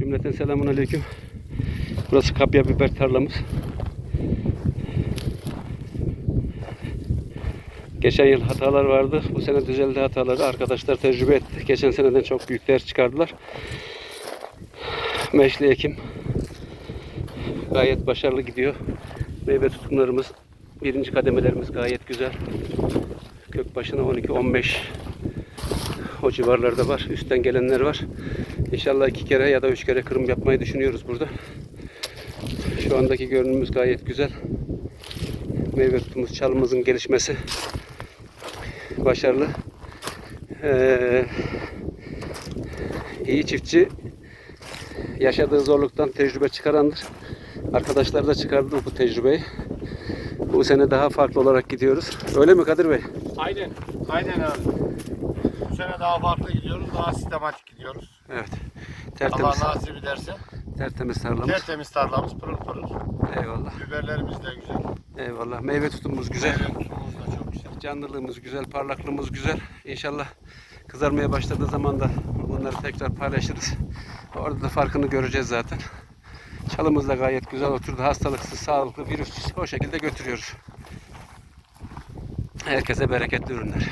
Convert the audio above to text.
Cümleten selamun aleyküm. Burası kapya biber tarlamız. Geçen yıl hatalar vardı. Bu sene düzeldi hataları. Arkadaşlar tecrübe etti. Geçen seneden çok büyükler çıkardılar. Meşli ekim gayet başarılı gidiyor. Meyve tutumlarımız, birinci kademelerimiz gayet güzel. Kök başına 12-15 o civarlarda var. Üstten gelenler var. İnşallah iki kere ya da üç kere kırım yapmayı düşünüyoruz burada. Şu andaki görünümümüz gayet güzel. Meyve tutumumuz, çalımızın gelişmesi başarılı. Ee, iyi çiftçi yaşadığı zorluktan tecrübe çıkarandır. Arkadaşlar da çıkardı bu tecrübeyi. Bu sene daha farklı olarak gidiyoruz. Öyle mi Kadir Bey? Aynen. Aynen abi. Sene daha farklı gidiyoruz. Daha sistematik gidiyoruz. Evet. Allah Tertemiz, nasip ederse. tertemiz tarlamız. Tertemiz tarlamız pırıl pırıl. Eyvallah. Biberlerimiz de güzel. Eyvallah. Meyve tutumumuz güzel. Meyve tutumumuz da çok güzel. Canlılığımız güzel, parlaklığımız güzel. İnşallah kızarmaya başladığı zaman da bunları tekrar paylaşırız. Orada da farkını göreceğiz zaten. Çalımız da gayet güzel oturdu. Hastalıksız, sağlıklı, virüssüz o şekilde götürüyoruz. Herkese bereketli ürünler.